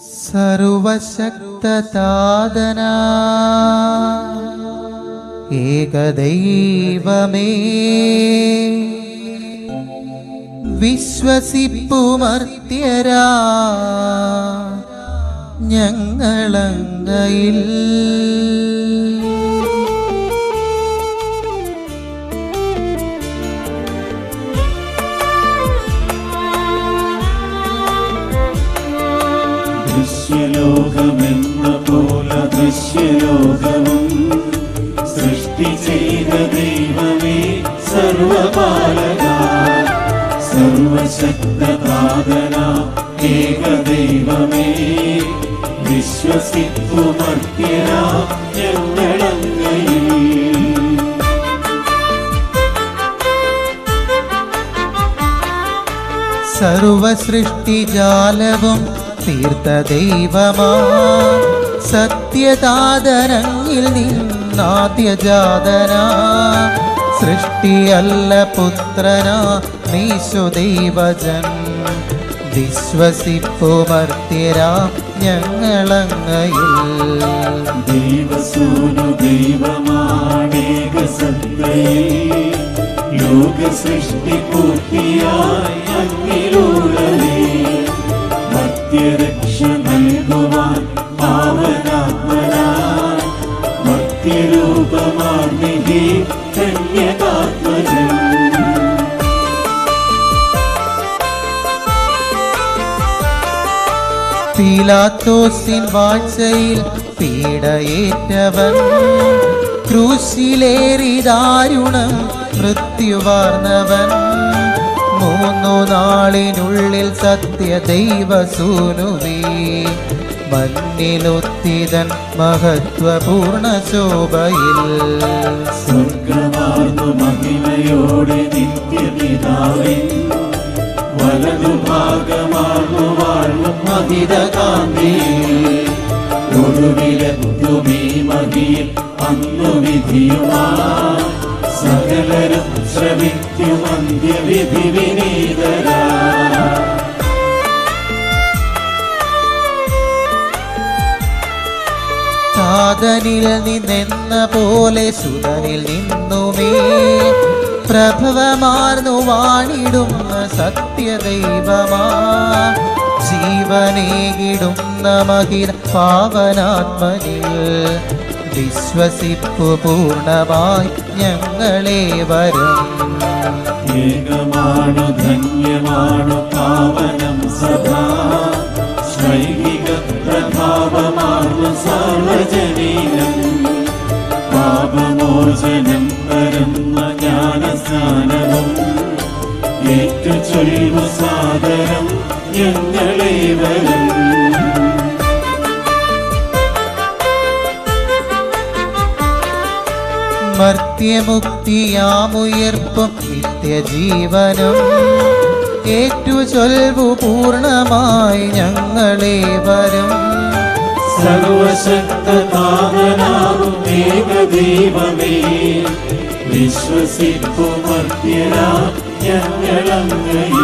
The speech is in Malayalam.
സർവശക്തതാതന ഏകദൈവമേ. വിശ്വസിപ്പുമർത്യരാ ഞങ്ങളങ്ങയിൽ ദൃശ്യലോകമെന്ന പോലെ ദൃശ്യലോകവും സൃഷ്ടി ചെയ്ത ദൈവമേ സർവപാലക സർവശക്തനാഥന ഏക ദൈവമേ. വിശ്വസിപ്പുമർത്യന ഞങ്ങളങ്ങയിൽ. സർവസൃഷ്ടിജാലവും തീർത്ത ദൈവമാ. സത്യദാതനങ്ങിൽ നിന്നാദ്യജാതന സൃഷ്ടിയല്ല പുത്രനാ നീശു ദൈവജൻ. വിശ്വസിപ്പുമർത്യരാ ഞങ്ങളങ്ങയിൽ. ദൈവസൂനു ദൈവമാണേക സത്തയിൽ ലോക സൃഷ്ടി പൂർത്തിയായി അങ്ങിലൂടലേ പീലാത്തോസിൻ വാഴ്ചയിൽ പീഡയേറ്റവൻ. ക്രൂശിലേറി ദാരുണം മൃത്യുവാർന്നവൻ. മൂന്നു നാളിനുള്ളിൽ സത്യ ദൈവസൂനുവേ. മണ്ണിലൊത്തിതൻ മഹത്വപൂർണ ശോഭയിൽ. സ്വർഗമാർന്നു മഹിമയോടെ നിത്യപിതാവിൻ. വലതുഭാഗമാർന്നു വാഴും മഹിതകാന്തി. ഒടുവിലെത്തുമീ മഹിയിൽ അന്നു വിധിയുമാ. സകലരും ശ്രമിക്കും അന്ത്യവിധി വിനീതരാ സാധനിൽ നിന്നെന്ന പോലെ സുതനിൽ നിന്നുമേ. പ്രഭവമാർന്നു വാണിടുന്ന സത്യദൈവമാ. ജീവനേകിടുന്ന മഹിര പാവനാത്മനിൽ വിശ്വസിപ്പു പൂർണമായി ഞങ്ങളെ വരും. ഏകമാണു ധന്യമാണു പാവനം സദാ. ശൈലിക പ്രഭാവമാണു സാർവജനീനം. പാപമോചനം തരുന്ന ജ്ഞാനസ്ഥാനവും ഏറ്റു സാദരം ഞങ്ങളെ വരും മർത്യമുക്തിയാമുയർപ്പും നിത്യജീവനം. ഏറ്റു ചൊൽവു പൂർണമായി ഞങ്ങളെ വരും ഏകദൈവമേ. വിശ്വസിപ്പു മധ്യരാ ഞങ്ങളങ്ങയിൽ.